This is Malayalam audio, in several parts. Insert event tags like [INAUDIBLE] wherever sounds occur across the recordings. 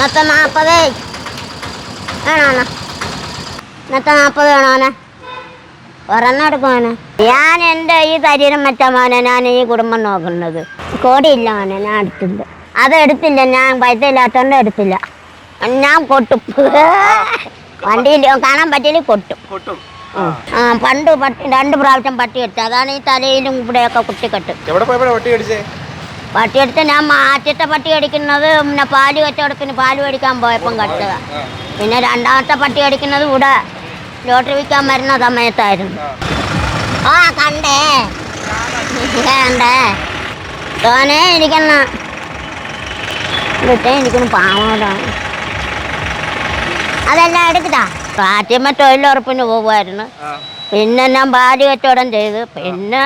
ഇന്നത്തെ നാൽപ്പത് വേണോനെ നത്ത നാൽപ്പത് വേണോന ഒരെണ്ണം എടുക്കുവാനെ ഞാൻ എന്റെ ഈ ശരീരം വെച്ച മോനെ ഞാൻ ഈ കുടുംബം നോക്കുന്നത്. കോടിയില്ല മോനെ ഞാൻ എടുത്തില്ല. അത് എടുത്തില്ല ഞാൻ പൈസ ഇല്ലാത്തോണ്ട് എടുത്തില്ല. ഞാൻ കൊട്ടും. വണ്ടിയിൽ കാണാൻ പറ്റിയില്ല കൊട്ടും. കൊട്ടും. ആ പണ്ട് പട്ടി രണ്ട് പ്രാവശ്യം പട്ടി എടുത്തു അതാണ് ഈ തലയിലും ഇവിടെയൊക്കെ കുട്ടിക്കെട്ട് എവിടെ പട്ടി എടുത്ത് ഞാൻ ആദ്യത്തെ പട്ടി അടിക്കുന്നത് പിന്നെ പാൽ കച്ചവടത്തിന് പാൽ മേടിക്കാൻ പോയപ്പം കടിച്ചതാ പിന്നെ രണ്ടാമത്തെ പട്ടി അടിക്കുന്നത് ഇവിടെ ലോട്ടറി വിൽക്കാൻ വരുന്ന സമയത്തായിരുന്നു. ആ. കണ്ടേ. കണ്ടേ. തോനെ ഇരിക്കുന്ന വിട്ടേ എനിക്കൊന്ന് പാവോടാണ് അതെല്ലാം എടുക്കട്ടാ ആദ്യമേ തൊഴിലുറപ്പിന് പോകുമായിരുന്നു പിന്നെ ഞാൻ പാൽ കച്ചവടം ചെയ്ത്. പിന്നെ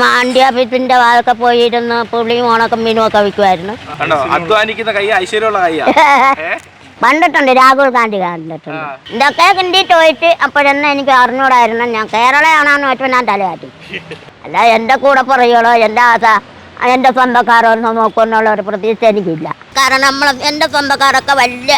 മാണ്ടി ഓഫീസിന്റെ വാതൊക്കെ പോയിരുന്ന് പുളിയും ഓണക്കും മീനും ഒക്കെ വിൽക്കുമായിരുന്നു കണ്ടോ? അധ്വാനിക്കുന്ന കൈ ഐശ്വര്യമുള്ള കൈയാ [LAUGHS] ഏ? കണ്ടിട്ടുണ്ട് രാഹുൽ ഗാന്ധി കണ്ടിട്ടുണ്ട്. ഇതൊക്കെ കിണ്ടിട്ട് പോയിട്ട് അപ്പോഴൊന്നും എനിക്ക് അറിഞ്ഞൂടായിരുന്നു. ഞാൻ കേരളയാണെന്ന് വെച്ചാൽ ഞാൻ തലയാട്ടി അല്ല എന്റെ കൂടെ പറയുകളോ എന്റെ ആശ എന്റെ സ്വന്തക്കാരോ ഒന്നും നോക്കുന്നുള്ള ഒരു പ്രതീക്ഷ എനിക്കില്ല. കാരണം നമ്മൾ എന്റെ സ്വന്തക്കാരൊക്കെ വലിയ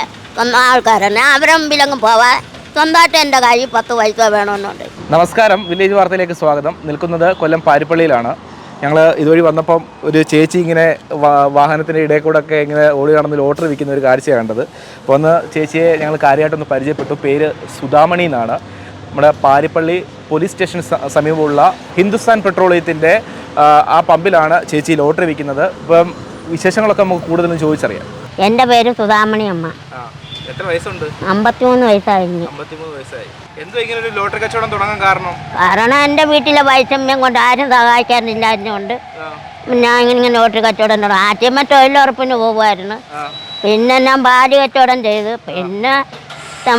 ആൾക്കാരാണ്. അവരെ മുമ്പിലങ്ങ് പോവാൻ സ്വന്തമായിട്ട് എന്റെ കയ്യിൽ പത്ത് പൈസ വേണമെന്നുണ്ട്. നമസ്കാരം. വില്ലേജ് വാർത്തയിലേക്ക് സ്വാഗതം. നിൽക്കുന്നത് കൊല്ലം പാരിപ്പള്ളിയിലാണ്. ഞങ്ങൾ ഇതുവഴി വന്നപ്പം ഒരു ചേച്ചി ഇങ്ങനെ വാ- വാഹനത്തിന്റെ ഇടയിൽ കൂടെ ഒക്കെ ഇങ്ങനെ ഓടി നടന്ന് ലോട്ടറി വിൽക്കുന്ന ഒരു കാഴ്ചയാണ് കണ്ടത്. അപ്പോൾ ഒന്ന് ചേച്ചിയെ ഞങ്ങൾ കാര്യമായിട്ടൊന്ന് പരിചയപ്പെട്ടു. പേര് സുധാമണി എന്നാണ്. നമ്മുടെ പാരിപ്പള്ളി പോലീസ് സ്റ്റേഷൻ സ- സമീപമുള്ള ഹിന്ദുസ്ഥാൻ പെട്രോളിയത്തിന്റെ ആ, ആ പമ്പിലാണ് ചേച്ചി ലോട്ടറി വിൽക്കുന്നത്. ഇപ്പം വിശേഷങ്ങളൊക്കെ നമുക്ക് കൂടുതലും ചോദിച്ചറിയാം. എന്റെ പേര് സുധാമണി അമ്മ എത്ര വയസ്സുണ്ട്? അമ്പത്തിമൂന്ന് വയസ്സായിരുന്നു അമ്പത്തിമൂന്ന് വയസ്സായി. എന്തോ ഇങ്ങനെ ഒരു ലോട്ടറി കച്ചവടം തുടങ്ങാൻ കാരണം? കാരണം എന്റെ വീട്ടിലെ വൈഷമ്യം കൊണ്ട് ആരും സഹായിക്കാനില്ലാഞ്ഞുകൊണ്ട് ഞാൻ ഇങ്ങനെ ഇങ്ങനെ ലോട്ടറി കച്ചവടം തുടങ്ങി. ആദ്യമ തൊഴിലുറപ്പിന് പോകുമായിരുന്നു. പിന്നെ ഞാൻ പാൽ കച്ചവടം ചെയ്ത്. പിന്നെ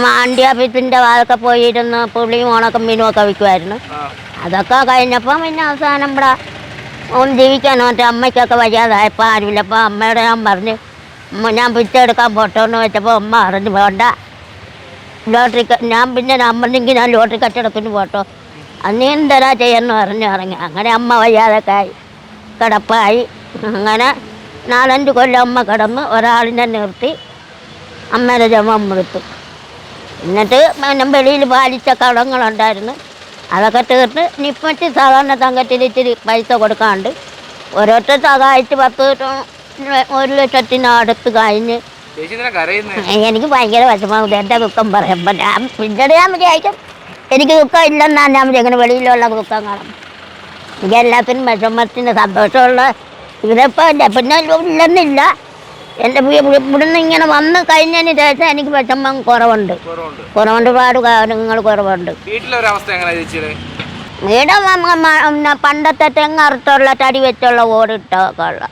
മാണ്ടി ഓഫീസിന്റെ വാതൊക്കെ പോയിരുന്ന് പുളിയും ഉണക്കം മീനും ഒക്കെ വിൽക്കുമായിരുന്നു. അതൊക്കെ കഴിഞ്ഞപ്പം പിന്നെ അവസാനം ഇവിടെ ഒന്ന് ജീവിക്കാനോ മറ്റേ അമ്മയ്ക്കൊക്കെ വയ്യാതായപ്പോൾ ആരുമില്ല. അപ്പോൾ അമ്മയോട് ഞാൻ പറഞ്ഞു "ഉമ്മ, ഞാൻ പിച്ചെടുക്കാൻ പോട്ടോന്ന് വെച്ചപ്പോൾ അമ്മ അറിഞ്ഞു വേണ്ട. ലോട്ടറി ഞാൻ പിന്നെ അമ്മ പറഞ്ഞെങ്കിൽ ഞാൻ ലോട്ടറി കച്ചവടത്തിന് പോട്ടോ. അന്ന് എന്തരാ ചെയ്യാന്ന് പറഞ്ഞു ഇറങ്ങി. അങ്ങനെ അമ്മ വയ്യാതൊക്കെ ആയി. കിടപ്പായി. അങ്ങനെ നാലഞ്ച് കൊല്ലം അമ്മ കിടന്ന് ഒരാളിനെ നിർത്തി. അമ്മയുടെ ജമം എടുത്തു എന്നിട്ട് പിന്നെ വെളിയിൽ പാലിച്ച കടങ്ങളുണ്ടായിരുന്നു അതൊക്കെ തീർത്ത് നിപ്പറ്റി സാധാരണ തങ്കത്തിൽ ഇച്ചിരി പൈസ കൊടുക്കാണ്ട് ഓരോരുത്തർ സഹായിച്ച് പത്ത് ഒരു ലക്ഷത്തിനടുത്ത് കഴിഞ്ഞ്. ചേച്ചി ഇതിനെ കരയുന്നേ? എനിക്ക് ഭയങ്കര വിഷമം. എന്റെ ദുഃഖം പറയുമ്പോൾ ഞാൻ പിന്നീട് ഞാൻ വിചാരിക്കും എനിക്ക് ദുഃഖം ഇല്ലെന്നാണ് ഞാൻ എങ്ങനെ വെളിയിലുള്ള ദുഃഖം കാണാം. എനിക്ക് എല്ലാത്തിനും വിഷമത്തിന് സന്തോഷമുള്ള ഇതിപ്പോൾ ഇല്ല. പിന്നെ ഇല്ലെന്നില്ല. എന്റെ ഇവിടുന്ന് ഇങ്ങനെ വന്ന് കഴിഞ്ഞതിന് ശേഷം എനിക്ക് വിഷമം കുറവുണ്ട്. കുറവുണ്ട്. ഒരുപാട് കാര്യങ്ങൾ കുറവുണ്ട്. വീട് പണ്ടത്തെ തെങ്ങറുത്തുള്ള തടി വെച്ചുള്ള ഓടിട്ടൊക്കെ ഉള്ള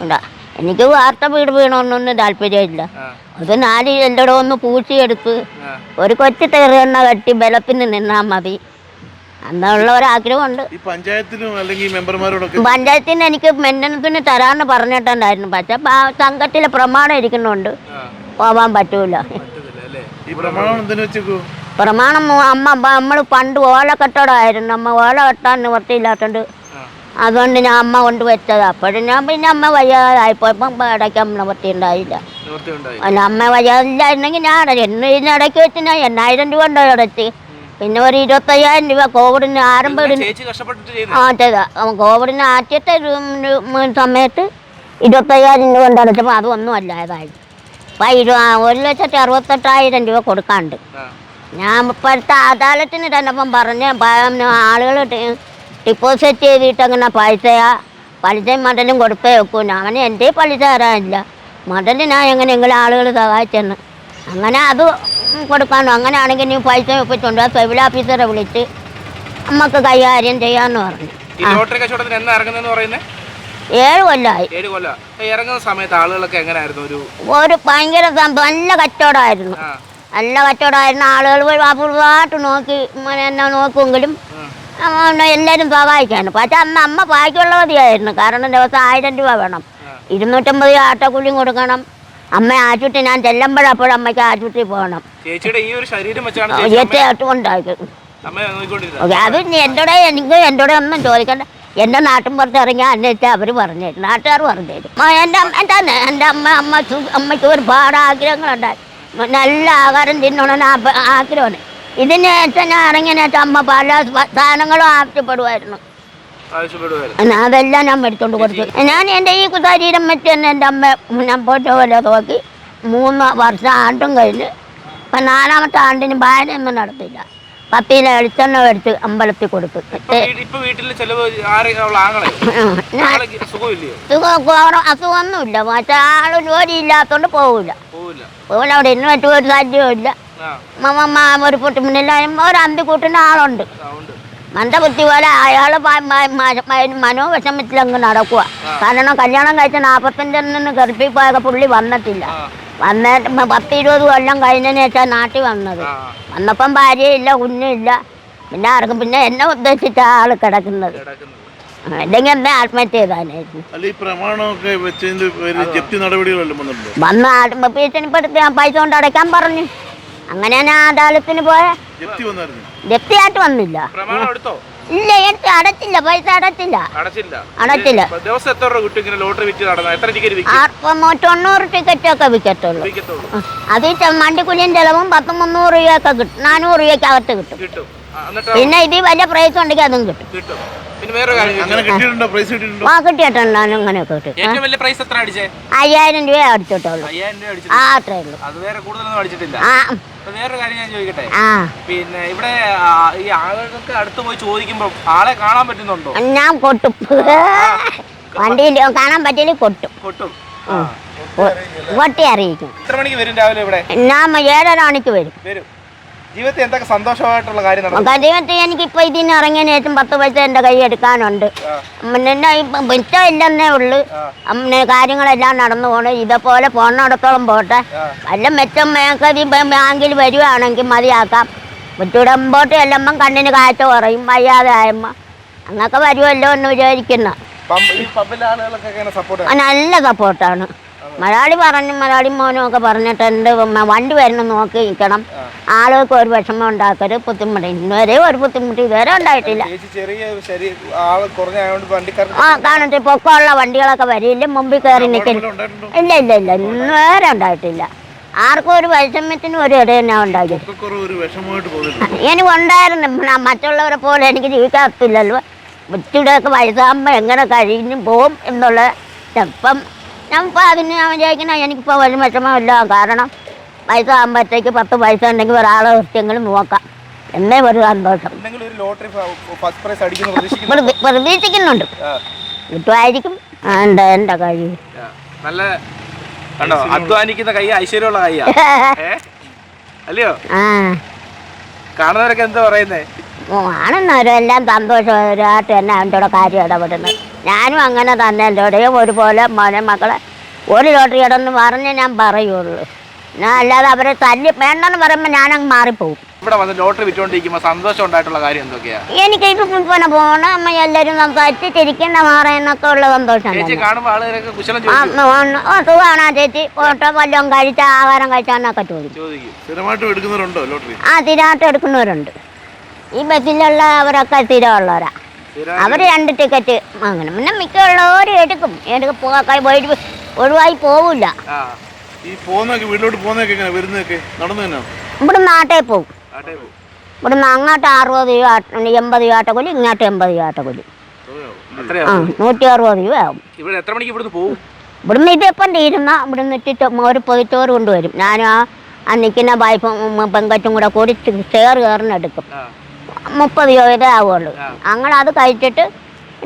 ഉണ്ടാ? എനിക്ക് വാർത്ത വീട് വീണൊന്നും താല്പര്യമില്ല. അത് നാല് എന്റെ ഒന്ന് പൂച്ചിയെടുത്ത് ആ. ഒരു കൊച്ചു തെറിയെണ്ണ കെട്ടി ബലത്തിന് നിന്നാൽ മതി. അന്നുള്ള ഒരാഗ്രഹമുണ്ട്. പഞ്ചായത്തിന് എനിക്ക് മെന്റനത്തിന് തരാന്ന് പറഞ്ഞിട്ടുണ്ടായിരുന്നു. പക്ഷെ സംഘത്തിലെ പ്രമാണം ഇരിക്കുന്നുണ്ട്. പോവാൻ പറ്റൂല. പ്രമാണം അമ്മ നമ്മൾ പണ്ട് ഓല കെട്ടടമായിരുന്നു അമ്മ ഓല കെട്ടാൻ നിവർത്തിയില്ലാത്തതുകൊണ്ട് ആ, അതുകൊണ്ട് ഞാൻ അമ്മ കൊണ്ട് വെച്ചത്. അപ്പോഴും ഞാൻ പിന്നെ അമ്മ വയ്യാതായിപ്പോയപ്പം ഇടയ്ക്ക് നിവർത്തി ഉണ്ടായില്ല. അല്ല അമ്മ വയ്യാതില്ലായിരുന്നെങ്കിൽ ഞാൻ അടച്ചു എന്ന് ഇതിന് ഇടയ്ക്ക് വെച്ച് ഞാൻ എണ്ണായിരം രൂപ ഉണ്ടോ അടച്ച് പിന്നെ ഒരു ഇരുപത്തയ്യായിരം രൂപ കോവിഡിന് ആരംഭം ആ ചെയ്താ കോവിഡിന് ആദ്യത്തെ സമയത്ത് ഇരുപത്തയ്യായിരം രൂപ കൊണ്ട് അടച്ചപ്പോൾ അതൊന്നും അല്ലാതായി. അപ്പം ഇരു ഒരു ലക്ഷത്തി അറുപത്തെട്ടായിരം രൂപ കൊടുക്കാണ്ട്. ഞാൻ ഇപ്പോഴത്തെ അദാലത്തിന് തന്നെ പറഞ്ഞ് ആളുകൾ ഡിപ്പോസിറ്റ് ചെയ്തിട്ട് അങ്ങനെ പൈസയാ? പലിശയും മടലും കൊടുത്തേ വെക്കൂ അവന് എന്റെ പലിശ തരാനില്ല. മടൽ എങ്ങനെ എങ്ങനെയെങ്കിലും ആളുകൾ സഹായിച്ചെന്ന്. അങ്ങനെ അത് കൊടുക്കാനോ അങ്ങനെയാണെങ്കിൽ നീ പൈസ ഒപ്പിച്ചുകൊണ്ട് സിവിൽ ഓഫീസറെ വിളിച്ച് നമുക്ക് കൈകാര്യം ചെയ്യാമെന്ന് പറഞ്ഞു. ഏഴ് കൊല്ലമായി ഏഴ് കൊല്ല. ഇറങ്ങുന്ന സമയത്ത് ആളുകളൊക്കെ എങ്ങനെയായിരുന്നു? ഒരു ഒരു ഭയങ്കര സംഭവം. നല്ല കച്ചവടമായിരുന്നു. നല്ല കച്ചവടമായിരുന്നു ആളുകൾ അപൂർവമായിട്ട് നോക്കി എന്നാ നോക്കുമെങ്കിലും എല്ലാവരും സഹായിക്കാണ് പക്ഷെ അന്ന് അമ്മ ബാക്കിയുള്ള മതിയായിരുന്നു. കാരണം ദിവസം ആയിരം രൂപ വേണം. ഇരുന്നൂറ്റമ്പത് ആട്ടക്കൂലിയും കൊടുക്കണം. അമ്മ ആശുപത്രി ഞാൻ ചെല്ലുമ്പോഴപ്പോഴും അമ്മയ്ക്ക് ആശുപത്രി പോകണം. ഉണ്ടാക്കി അത് എന്റെ എനിക്ക് എന്റെ ഒന്നും ചോദിക്കണ്ട എന്റെ നാട്ടിൻ പുറത്ത് ഇറങ്ങി അന്വേഷിച്ചാൽ അവർ പറഞ്ഞു തരും നാട്ടുകാർ പറഞ്ഞു തരും എന്റെ എന്റെ അമ്മ എന്റെ അന്നെ എന്റെ അമ്മ അമ്മ അമ്മയ്ക്ക് ഒരുപാട് ആഗ്രഹങ്ങളുണ്ടായി. നല്ല ആഹാരം തിന്നണമെന്ന് ആപ- ആഗ്രഹമാണ് ഇതിന് ശേഷം ഞാൻ ഇറങ്ങിയതിന് ശേഷം അമ്മ പല സാധനങ്ങളും ആവശ്യപ്പെടുമായിരുന്നു അതെല്ലാം ഞാൻ മേടിച്ചോണ്ട് കൊടുത്തു. ഞാൻ എന്റെ ഈ ശരീരം വെച്ച് തന്നെ എന്റെ അമ്മ ഞാൻ പോറ്റ പോലെ നോക്കി. മൂന്ന് വർഷം ആണ്ടും കഴിഞ്ഞ് ഇപ്പം നാലാമത്തെ ആണ്ടിന് ഭാര്യയൊന്നും നടത്തില്ല പത്തിയിലെ എഴുത്തെണ്ണ എടുത്ത് അമ്പലത്തിൽ കൊടുത്തു. [CLEARS THROAT] സുഖം അസുഖമൊന്നുമില്ല. മറ്റേ ആൾ ജോലി ഇല്ലാത്തോണ്ട് പോവില്ല പോവില്ല അവിടെ ഇന്ന് മറ്റൊരു സാധ്യവും ഇല്ല ഒരു കൂട്ടുന്ന ഒരു ആളുണ്ട്. ആ, ഉണ്ട് മന്ദബുദ്ധി പോലെ അയാൾ മനോവിഷമത്തിൽ അങ്ങ് നടക്കുക കാരണം കല്യാണം കഴിച്ച നാൽപ്പത്തഞ്ചിൽ നിന്ന് ഗർഭിപ്പോയൊക്കെ പുള്ളി വന്നിട്ടില്ല. വന്നിട്ട് പത്ത് ഇരുപത് കൊല്ലം കഴിഞ്ഞതിന് ശേഷം നാട്ടിൽ വന്നത്. വന്നപ്പം ഭാര്യയില്ല കുഞ്ഞില്ല. പിന്നെ ആർക്കും പിന്നെ എന്നെ ഉദ്ദേശിച്ച ആൾ കിടക്കുന്നത്. അല്ലെങ്കിൽ എന്നെ ആത്മഹത്യ ചെയ്താനായിരുന്നു വന്ന് ആത്മ ഭീഷണിപ്പെടുത്തി ഞാൻ പൈസ കൊണ്ട് അടയ്ക്കാൻ പറഞ്ഞു. അങ്ങനെ ഞാൻ അദാലത്തിന് പോയ. ജപ്തിയായിട്ട് വന്നില്ല. പ്രമാണം എടുത്തോ? ഇല്ല എടുത്ത് അടച്ചില്ല പൈസ അടച്ചില്ല. അടച്ചില്ല. ദിവസം എത്ര രൂപ കിട്ടും ഇങ്ങനെ ലോട്ടറി വിറ്റ് നടന്ന എത്ര ടിക്കറ്റ് ഒക്കെ തൊണ്ണൂറ് വിൽക്കത്തുള്ളൂ. അത് വണ്ടിക്കുലിയും ചെലവും പത്ത് മുന്നൂറ് രൂപയൊക്കെ കിട്ടും. നാനൂറ് രൂപയ്ക്ക് അകത്ത് കിട്ടും. പിന്നെ ഇത് വലിയ പ്രൈസ് ഉണ്ടെങ്കിൽ അതും കിട്ടും. അങ്ങനെ ആ കിട്ടിയിട്ടുണ്ട്. ഞാൻ അങ്ങനെയൊക്കെ കിട്ടും. ഏറ്റവും വലിയ പ്രൈസ് എത്ര അടിച്ചേ? അയ്യായിരം രൂപ അടിച്ചിട്ടുള്ളൂ. ആ അത്രേ ഉള്ളൂ. കൂടുതലൊന്നും അടിച്ചിട്ടില്ല. ആ വേറൊരു കാര്യം ഞാൻ ചോദിക്കട്ടെ? പിന്നെ ഇവിടെ ഈ ആളുകൾക്ക് അടുത്ത് പോയി ആളെ കാണാൻ പറ്റുന്നുണ്ടോ? ഞാൻ കൊട്ടും വണ്ടിയിൽ കാണാൻ പറ്റില്ല കൊട്ടും കൊട്ടി അറിയിക്കും. എത്ര മണിക്ക് വരും രാവിലെ ഇവിടെ? ഞാൻ ഏഴര മണിക്ക് വരും. വരും. ജീവിതത്തിൽ എന്തൊക്കെ സന്തോഷമായിട്ടുള്ള കാര്യം നടന്നു? ദൈവത്തിൽ ഇപ്പൊ ഇതിന് ഇറങ്ങിയതിന് ശേഷം പത്ത് പൈസ എന്റെ കൈ എടുക്കാനുണ്ട്. മിച്ചം ഇല്ലെന്നേ ഉള്ളു. അമ്മ കാര്യങ്ങളെല്ലാം നടന്നു പോണു. ഇതേപോലെ പോണടത്തോളം പോട്ടെ. അല്ല മെച്ചം മേക്കതി ബാങ്കിൽ വരുവാണെങ്കിൽ മതിയാക്കാം. ചുടമ്പോട്ട് മുമ്പോട്ട് ചെല്ലുമ്പം കണ്ണിന് കാഴ്ച കുറയും. വയ്യാതെ ആയമ്മ അങ്ങനൊക്കെ വരുമല്ലോ എന്ന് വിചാരിക്കുന്ന. നല്ല സപ്പോർട്ടാണ് മലയാളി പറഞ്ഞു മലയാളി മോനും ഒക്കെ പറഞ്ഞിട്ടുണ്ട് വണ്ടി വരുന്ന നോക്കി നിൽക്കണം ആളുകൾക്ക് ഒരു വിഷമം ഉണ്ടാക്കരുത് ബുദ്ധിമുട്ട്. ഇന്നുവരെ ഒരു ബുദ്ധിമുട്ട് ഇതുവരെ ഉണ്ടായിട്ടില്ല. ആ കാണട്ടെ പൊക്കമുള്ള വണ്ടികളൊക്കെ വരില്ല മുമ്പിൽ കയറി നിൽക്കില്ല ഇല്ല ഇല്ല ഇല്ല. ഇന്നുവരെ ഉണ്ടായിട്ടില്ല. ആർക്കും ഒരു വൈഷമ്യത്തിന് ഒരു ഇട തന്നെ ഉണ്ടാക്കി എനിക്ക് ഉണ്ടായിരുന്നു. മറ്റുള്ളവരെ പോലെ എനിക്ക് ജീവിക്കാത്തില്ലല്ലോ. ഇച്ചിരിയൊക്കെ വയസ്സാകുമ്പോൾ എങ്ങനെ കഴിഞ്ഞു പോവും എന്നുള്ള ഇപ്പം ഞാൻ അതിന് ഞാൻ വിചാരിക്കണ എനിക്കിപ്പോൾ ഒരു വിഷമമില്ല കാരണം പൈസ ആകുമ്പോഴത്തേക്ക് പത്ത് പൈസ ഉണ്ടെങ്കിൽ ഒരാളെ വൃത്തിയെങ്കിലും നോക്കാം. എന്നേ ഒരു സന്തോഷം. പ്രതീക്ഷിക്കുന്നുണ്ട്. കിട്ടുമായിരിക്കും. എന്റെ എന്റെ എന്റെ കഴിവ് നല്ല കണ്ടോ? അധ്വാനിക്കുന്ന കൈ ഐശ്വര്യമുള്ള കൈയാ [LAUGHS] അല്ലയോ? ആ. കാണുന്നവരൊക്കെ എന്താ പറയുന്നേ? ആണെന്നവരും എല്ലാം സന്തോഷം. ഒരാട്ട് തന്നെ അവന്റെ കൂടെ കാര്യം ഇടപെടുന്നത്. ഞാനും അങ്ങനെ തന്നെ എന്റെ കൂടെയും ഒരുപോലെ മോനെ മക്കളെ ഒരു ലോട്ടറി ഇടന്ന് പറഞ്ഞ് ഞാൻ പറയുള്ളൂ. ഞാൻ അല്ലാതെ അവരെ തല്ലി വേണ്ടെന്ന് പറയുമ്പോൾ ഞാനങ്ങ് മാറിപ്പോവും. ഇവിടെ വന്ന് ലോട്ടറി വിറ്റുകൊണ്ടിരിക്കുമ്പോൾ സന്തോഷം ഉണ്ടായിട്ടുള്ള കാര്യം എന്തൊക്കെയാ? എനിക്ക് പിന്നെ പോണ അമ്മ എല്ലാവരും സംസാരിച്ച് ചിരിക്കുന്ന മാറേന്നൊക്കെ ഉള്ള സന്തോഷം ചേച്ചി തന്നെ ആളുകളൊക്കെ കുശലം ആ, ചോദിക്കും ഉം, ഓ സുഖമാണോ ചേച്ചി? ഫോട്ടോ വല്ലതും കഴിച്ച ആഹാരം കഴിച്ചാന്നൊക്കെ ചോദിക്കും. ആ സ്ഥിരമായിട്ട് എടുക്കുന്നവരുണ്ട്. ഈ ബസ്സിലുള്ള അവരൊക്കെ സ്ഥിരമുള്ളവരാ. സ്ഥിരം അവർ രണ്ട് ടിക്കറ്റ് വാങ്ങണം. പിന്നെ മിക്കുള്ളവരും എടുക്കും. എടുക്കും പോകാൻ പോയിട്ട് ഒഴിവായി പോവില്ല ആ ഈ പോകുന്നൊക്കെ വീട്ടിലോട്ട് പോകുന്നതൊക്കെ എങ്ങനെ വരുന്നതൊക്കെ നടന്നു തന്നെ ഇവിടെ നാട്ടിൽ പോകും. ഇവിടുന്ന് അങ്ങോട്ട് അറുപത് രൂപ എൺപത് രൂപ ആട്ടക്കൊല്ലി ഇങ്ങോട്ട് എൺപത് രൂപ ആട്ടക്കൊല്ലി ആ നൂറ്റി അറുപത് രൂപ ആവും. ഇവിടെ എത്ര മണിക്ക് ഇവിടുന്ന് പോവും ഇവിടുന്ന് ഇതിപ്പം തീരുന്ന ഇവിടുന്ന് ഇട്ടിട്ട് ഒരു പൊതിച്ചോറ് കൊണ്ടുവരും. ഞാൻ ആ നിൽക്കുന്ന വായ്പ പെങ്കറ്റും കൂടെ കൂടി ചേർ കയറിനെടുക്കും ആ. മുപ്പത് രൂപയുടെ ആവുള്ളൂ അങ്ങനെ അത് കഴിച്ചിട്ട്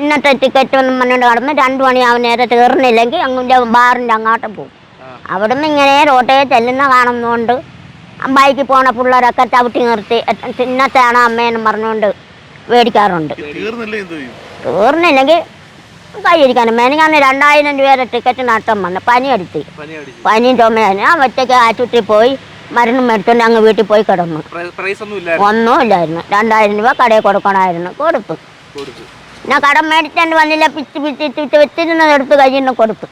ഇന്നത്തെ ടിക്കറ്റ് ഒന്നും പറഞ്ഞുകൊണ്ട് കടന്ന് രണ്ട് മണിയാവും നേരെ തീർന്നില്ലെങ്കിൽ അങ്ങോട്ട് ബാറിന്റെ അങ്ങോട്ട് പോകും. അവിടെ അവിടുന്ന് ഇങ്ങനെ റോട്ടേ ചെല്ലുന്ന കാണുന്നതുകൊണ്ട് ബൈക്കിൽ പോണ പിള്ളേരൊക്കെ ചവിട്ടി നിർത്തി. ഇന്നത്തെയാണ് അമ്മയെന്ന് പറഞ്ഞുകൊണ്ട് മേടിക്കാറുണ്ട്. തീർന്നില്ലെങ്കിൽ കൈയിരിക്കാനും മേനിക്കാന്ന് രണ്ടായിരം രൂപയുടെ ടിക്കറ്റ് നഷ്ടം വന്ന് പനി അടിച്ച് പനിയും ചുമയാണ് ഞാൻ ഒറ്റയ്ക്ക് ആശുപത്രിയിൽ പോയി. മരുന്ന് എടുത്തോണ്ട് അങ്ങ് വീട്ടിൽ പോയി കിടന്നു. ഒന്നും ഇല്ലായിരുന്നു? രണ്ടായിരം രൂപ കടയിൽ കൊടുക്കണമായിരുന്നു. കൊടുത്തു. ഞാൻ കടം മേടിച്ചാണ്ട് വന്നില്ല പിച്ച് പിച്ച് പിച്ച് വെച്ചിരുന്നത് എടുത്ത് നിന്ന് കൊടുത്തു.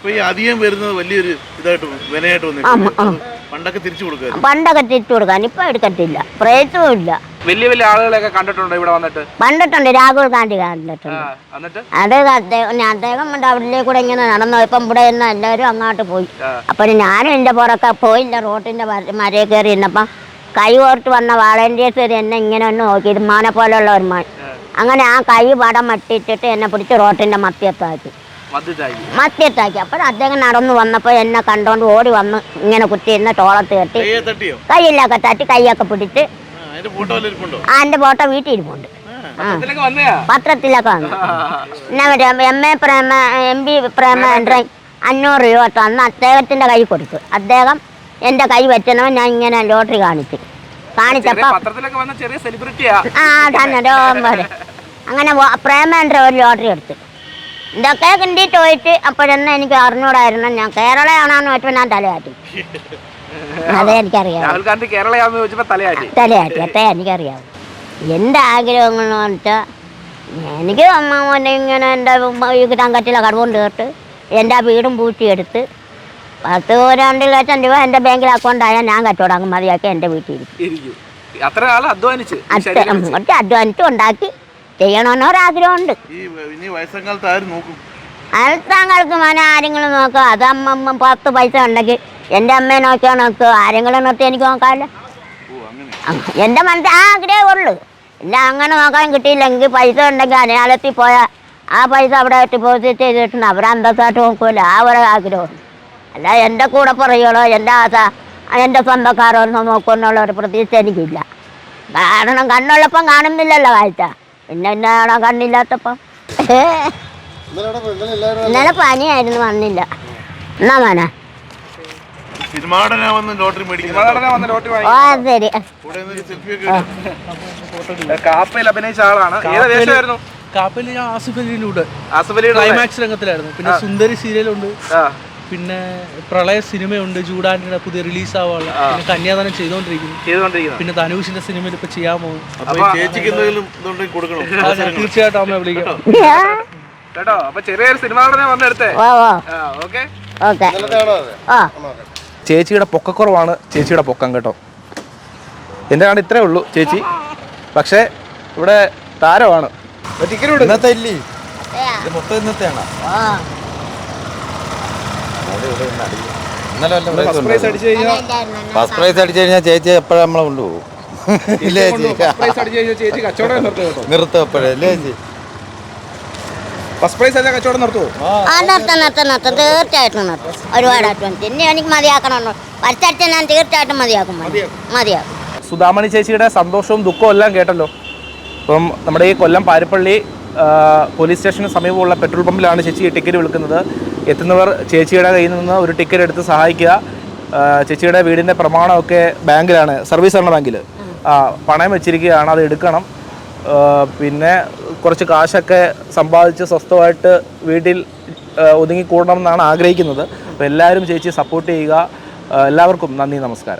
ഇപ്പൊ ഈ അധികം വരുന്നത് വലിയൊരു ഇതായിട്ട് വിനയായിട്ട് വന്നിട്ടുണ്ട്. പണ്ടൊക്കെ തിരിച്ചു പണ്ടൊക്കെ തിരിച്ചു കൊടുക്കാൻ ഇപ്പൊ എടുക്കത്തില്ല പ്രയത്നവും ഇല്ല. വലിയ വലിയ ആളുകളെയൊക്കെ കണ്ടിട്ടുണ്ടോ ഇവിടെ വന്നിട്ട്? കണ്ടിട്ടുണ്ട് രാഹുൽ ഗാന്ധി കണ്ടിട്ടുണ്ട്. അത് അദ്ദേഹം ഞാൻ അദ്ദേഹം ഉണ്ട് അവിടെ കൂടെ ഇങ്ങനെ നടന്നു. ഇപ്പം ഇവിടെ നിന്ന് എല്ലാവരും അങ്ങോട്ട് പോയി. അപ്പൊ അപ്പോൾ ഞാനും എന്റെ പുറക്കെ പോയില്ല. റോട്ടിന്റെ മര കയറി ഇരുന്നപ്പം കൈ ഓർത്ത് വന്ന വാളണ്ടിയേഴ്സ് എന്നെ ഇങ്ങനെ ഒന്ന് നോക്കി. ഇത് മാനെ പോലെയുള്ള ഒരു മാൻ അങ്ങനെ ആ കൈ പടം മട്ടിച്ചിട്ട് എന്നെ പിടിച്ച് റോട്ടിന്റെ മധ്യത്താക്കി. അപ്പൊ അപ്പോൾ അദ്ദേഹം നടന്നു വന്നപ്പോൾ എന്നെ കണ്ടോണ്ട് ഓടി വന്ന് ഇങ്ങനെ കുത്തി ഇരുന്ന് ടോളത്ത് കെട്ടി കയ്യിലൊക്കെ കൈയിലൊക്കെ തട്ടി കൈയൊക്കെ പിടിച്ച് ആ, എന്റെ ഫോട്ടോ വീട്ടിൽ ഇരിപ്പുണ്ട്. പത്രത്തിലൊക്കെ വന്നു. എന്നാ മറ്റേ M A Prema M P Prema അഞ്ഞൂറ് രൂപ തന്ന് അദ്ദേഹത്തിന്റെ കൈ കൊടുത്തു. അദ്ദേഹം എന്റെ കൈ വെച്ചനോ ഞാൻ ഇങ്ങനെ ലോട്ടറി കാണിച്ചു. കാണിച്ചപ്പോൾ ആ തന്നെ അങ്ങനെ പ്രേമ എന്റെ ഒരു ലോട്ടറി എടുത്തു. ഇതൊക്കെ കിണ്ടിട്ട് പോയിട്ട് അപ്പോഴൊന്നും എനിക്ക് അറിഞ്ഞൂടായിരുന്നു. ഞാൻ കേരളയാണെന്ന് വെച്ചപ്പോൾ ഞാൻ തലയാട്ടി. അതേ എനിക്കറിയാം. രാഹുൽ ഗാന്ധി കേരളയാന്ന് ചോദിച്ചപ്പോ തലയാറ്റി തലയാട്ടി അത്ര എനിക്കറിയാം എന്റെ ആഗ്രഹങ്ങളെന്ന് വെച്ചാൽ എനിക്ക് അമ്മ മോനെ ഇങ്ങനെ എന്റെ ഈ കടവും തീർത്ത് എന്റെ ആ വീടും പൂട്ടിയെടുത്ത് പത്ത് രണ്ട് ലക്ഷം രൂപ എന്റെ ബാങ്കിൽ അക്കൗണ്ടായാൽ ഞാൻ കച്ചവടം മതിയാക്കി എന്റെ വീട്ടിൽ ഇരിക്കും. അത്ര അധ്വാനിച്ച് ഉണ്ടാക്കി. ചെയ്യണമെന്ന് ഒരാഗ്രഹമുണ്ട്. അടുത്താങ്ങൾക്ക് മോനെ ആരെങ്കിലും നോക്കുക അത് അമ്മ പത്ത് പൈസ ഉണ്ടെങ്കിൽ എന്റെ അമ്മയെ നോക്കിയാൽ നോക്കുക ആരെങ്കിലും നിർത്തി എനിക്ക് നോക്കാമല്ലോ. എന്റെ മനസ്സിൽ ആ ആഗ്രഹമേ ഉള്ളൂ. ഇല്ല അങ്ങനെ നോക്കാൻ കിട്ടിയില്ലെങ്കിൽ പൈസ ഉണ്ടെങ്കിൽ അനയാളത്തിൽ പോയാൽ ആ പൈസ അവിടെ ഡിപ്പോസിറ്റ് ചെയ്തിട്ടുണ്ട് അവരെ അന്തസ്സായിട്ട് നോക്കുമല്ലോ ആ ഒരു ആഗ്രഹം അല്ല എന്റെ കൂടെ പറയുള്ളൂ എന്റെ ആശ എന്റെ സ്വന്തക്കാരോ ഒന്നും നോക്കുമെന്നുള്ള ഒരു പ്രതീക്ഷ എനിക്കില്ല. കാരണം കണ്ണുള്ളപ്പം കാണുന്നില്ലല്ലോ കാഴ്ച പിന്നെ എന്നാണോ കണ്ണില്ലാത്തപ്പം ഇന്നലെ പനിയായിരുന്നു വന്നില്ല. എന്നാ മോനെ. ഓ ശരി. കാപ്പയിൽ അഭിനയിച്ച ആളാണ്. ഏത് വേഷമായിരുന്നു? കാപ്പയിൽ ഞാൻ ആസിഫ് ആസിഫ് ക്ലൈമാക്സ് രംഗത്തിലായിരുന്നു. പിന്നെ സുന്ദരി സീരിയലുണ്ട്. ആ. പിന്നെ പ്രളയ സിനിമയുണ്ട് ജൂഡാന്റെ പുതിയ റിലീസ് ആവാനുള്ള പിന്നെ കന്യാദാനം ചെയ്തോണ്ടിരിക്കുന്നു. പിന്നെ ധനുഷിന്റെ സിനിമയിൽ ഇപ്പൊ ചെയ്യാൻ പോകും തീർച്ചയായിട്ടും അമ്മ വിളിക്കാം. കേട്ടോ? അപ്പൊ ചെറിയൊരു സിനിമ നടനെ വന്നെടുത്തേ ഓക്കെ. ചേച്ചിയുടെ പൊക്കക്കുറവാണ് ചേച്ചിയുടെ പൊക്കം കേട്ടോ. എന്റെ കാണാൻ ഇത്രേ ഉള്ളൂ ചേച്ചി. പക്ഷേ ഇവിടെ താരമാണ്. ടിക്കറ്റ് ഇന്നത്തെ ഇല്ലേ. ഇത് മൊത്തം ഇന്നത്തെയാണ്? ഓ ഇന്നലെ വല്ല പ്രൈസ് ഫസ്റ്റ് പ്രൈസ് അടിച്ചു കഴിഞ്ഞാൽ ഫസ്റ്റ് പ്രൈസ് അടിച്ചു കഴിഞ്ഞാൽ ചേച്ചി എപ്പോഴും നമ്മളെ കൊണ്ടുപോകും? ഇല്ലേ ചേച്ചി? പ്രൈസ് അടിച്ചു കഴിഞ്ഞാൽ ചേച്ചി കച്ചവടം [LAUGHS] നിർത്തും കേട്ടോ. നിർത്തും എപ്പോഴും? ഇല്ലേ ചേച്ചി? ഫസ്റ്റ് പ്രൈസ് അല്ല കച്ചവടം നിർത്തുമോ ആ നിർത്തം നിർത്തം നിർത്തം തീർച്ചയായിട്ടും നിർത്തും. ഒരുപാട് അഡ്വാൻസ് ഇനി എനിക്ക് മതിയാക്കണം പരിസരത്ത് ഞാൻ തീർച്ചയായിട്ടും മതിയാക്കും മതി. മതിയാക്കും. സുധാമണി ചേച്ചിയുടെ സന്തോഷവും ദുഃഖവും എല്ലാം കേട്ടല്ലോ. അപ്പം നമ്മുടെ ഈ കൊല്ലം പാരിപ്പള്ളി പോലീസ് സ്റ്റേഷന് സമീപമുള്ള പെട്രോൾ പമ്പിലാണ് ചേച്ചി ടിക്കറ്റ് വിൽക്കുന്നത് എത്തുന്നവർ ചേച്ചിയുടെ കയ്യിൽ നിന്ന് ഒരു ടിക്കറ്റ് എടുത്ത് സഹായിക്കുക. ചേച്ചിയുടെ വീടിന്റെ പ്രമാണമൊക്കെ ബാങ്കിലാണ് സർവീസ് ഭരണ ബാങ്കിൽ. ആ പണയം വെച്ചിരിക്കുകയാണ് അത് എടുക്കണം. പിന്നെ കുറച്ച് കാശൊക്കെ സമ്പാദിച്ച് സ്വസ്ഥമായിട്ട് വീട്ടിൽ ഒതുങ്ങിക്കൂടണം എന്നാണ് ആഗ്രഹിക്കുന്നത്. അപ്പോൾ എല്ലാവരും ചേച്ചി സപ്പോർട്ട് ചെയ്യുക. എല്ലാവർക്കും നന്ദി നമസ്കാരം.